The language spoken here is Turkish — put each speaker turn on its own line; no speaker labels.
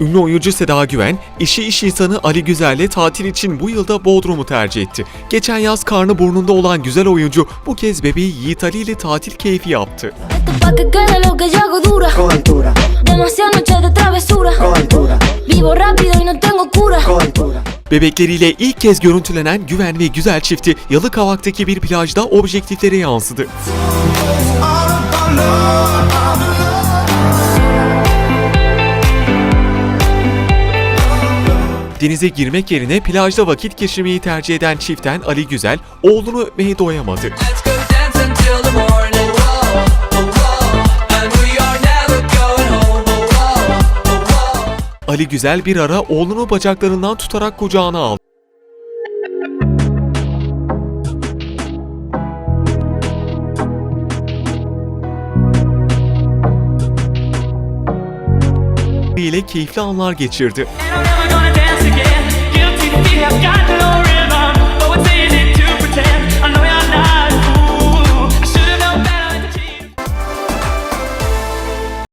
Ünlü oyuncu Seda Güven, eşi iş insanı Ali Güzel'le tatil için bu yılda Bodrum'u tercih etti. Geçen yaz karnı burnunda olan güzel oyuncu bu kez bebeği Yiğit Ali ile tatil keyfi yaptı. Bebekleriyle ilk kez görüntülenen Güven ve Güzel çifti Yalıkavak'taki bir plajda objektiflere yansıdı. Denize girmek yerine plajda vakit geçirmeyi tercih eden çiftten Ali Güzel, oğlunu öpmeye doyamadı. Ali Güzel bir ara oğlunu bacaklarından tutarak kucağına aldı. ile keyifli anlar geçirdi.